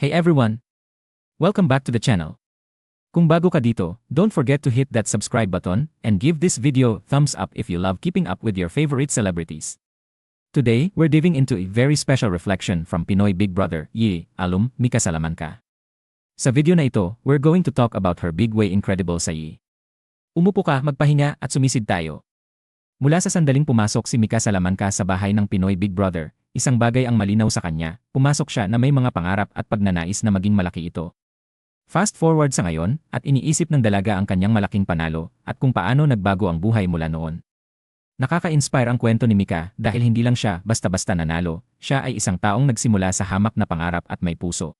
Hey everyone! Welcome back to the channel. Kung bago ka dito, don't forget to hit that subscribe button and give this video thumbs up if you love keeping up with your favorite celebrities. Today, we're diving into a very special reflection from Pinoy Big Brother, Yi, alum, Mika Salamanca. Sa video na ito, we're going to talk about her big way incredible sa Yi. Umupo ka, magpahinga at sumisid tayo. Mula sa sandaling pumasok si Mika Salamanca sa bahay ng Pinoy Big Brother, isang bagay ang malinaw sa kanya, pumasok siya na may mga pangarap at pagnanais na maging malaki ito. Fast forward sa ngayon, at iniisip ng dalaga ang kanyang malaking panalo, at kung paano nagbago ang buhay mula noon. Nakaka-inspire ang kwento ni Mika dahil hindi lang siya basta-basta nanalo, siya ay isang taong nagsimula sa hamak na pangarap at may puso.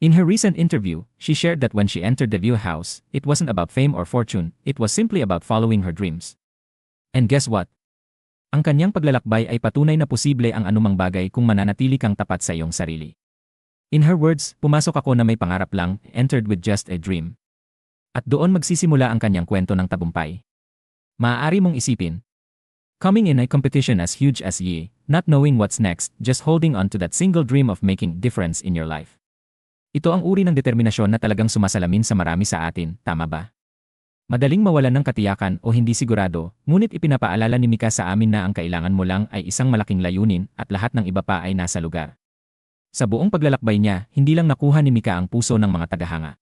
In her recent interview, she shared that when she entered the View House, it wasn't about fame or fortune, it was simply about following her dreams. And guess what? Ang kanyang paglalakbay ay patunay na posible ang anumang bagay kung mananatili kang tapat sa iyong sarili. In her words, pumasok ako na may pangarap lang, entered with just a dream. At doon magsisimula ang kanyang kwento ng tabumpay. Maaari mong isipin, Coming in a competition as huge as Yi, not knowing what's next, just holding on to that single dream of making difference in your life. Ito ang uri ng determinasyon na talagang sumasalamin sa marami sa atin, tama ba? Madaling mawalan ng katiyakan o hindi sigurado, ngunit ipinapaalala ni Mika sa amin na ang kailangan mo lang ay isang malaking layunin at lahat ng iba pa ay nasa lugar. Sa buong paglalakbay niya, hindi lang nakuha ni Mika ang puso ng mga tagahanga.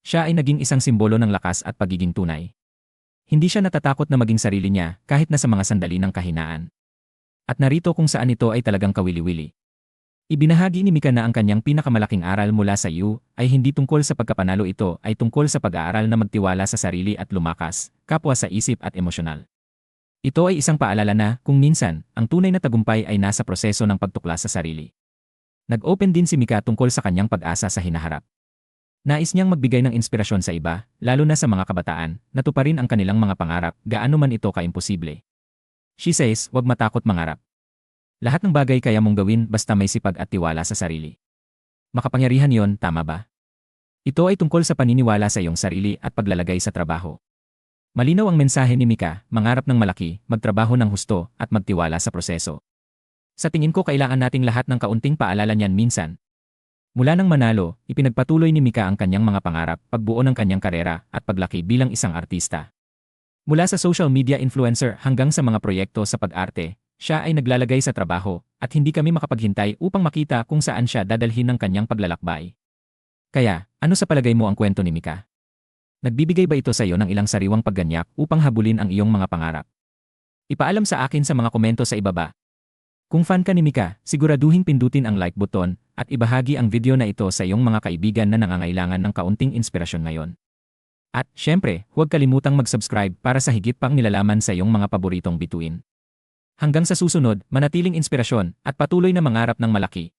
Siya ay naging isang simbolo ng lakas at pagiging tunay. Hindi siya natatakot na maging sarili niya kahit na sa mga sandali ng kahinaan. At narito kung saan ito ay talagang kawili-wili. Ibinahagi ni Mika na ang kanyang pinakamalaking aral mula sa iyo ay hindi tungkol sa pagkapanalo ito ay tungkol sa pag-aaral na magtiwala sa sarili at lumakas, kapwa sa isip at emosyonal. Ito ay isang paalala na, kung minsan, ang tunay na tagumpay ay nasa proseso ng pagtuklas sa sarili. Nag-open din si Mika tungkol sa kanyang pag-asa sa hinaharap. Nais niyang magbigay ng inspirasyon sa iba, lalo na sa mga kabataan, na tuparin ang kanilang mga pangarap, gaano man ito kaimposible. She says, huwag matakot mangarap. Lahat ng bagay kaya mong gawin basta may sipag at tiwala sa sarili. Makapangyarihan yon, tama ba? Ito ay tungkol sa paniniwala sa iyong sarili at paglalagay sa trabaho. Malinaw ang mensahe ni Mika, mangarap ng malaki, magtrabaho ng husto, at magtiwala sa proseso. Sa tingin ko kailangan nating lahat ng kaunting paalala niyan minsan. Mula nang manalo, ipinagpatuloy ni Mika ang kanyang mga pangarap, pagbuo ng kanyang karera, at paglaki bilang isang artista. Mula sa social media influencer hanggang sa mga proyekto sa pag-arte, siya ay naglalagay sa trabaho, at hindi kami makapaghintay upang makita kung saan siya dadalhin ng kanyang paglalakbay. Kaya, ano sa palagay mo ang kwento ni Mika? Nagbibigay ba ito sa iyo ng ilang sariwang pagganyak upang habulin ang iyong mga pangarap? Ipaalam sa akin sa mga komento sa ibaba. Kung fan ka ni Mika, siguraduhin pindutin ang like button at ibahagi ang video na ito sa iyong mga kaibigan na nangangailangan ng kaunting inspirasyon ngayon. At, syempre, huwag kalimutang mag-subscribe para sa higit pang nilalaman sa iyong mga paboritong bituin. Hanggang sa susunod, manatiling inspirasyon at patuloy na mangarap ng malaki.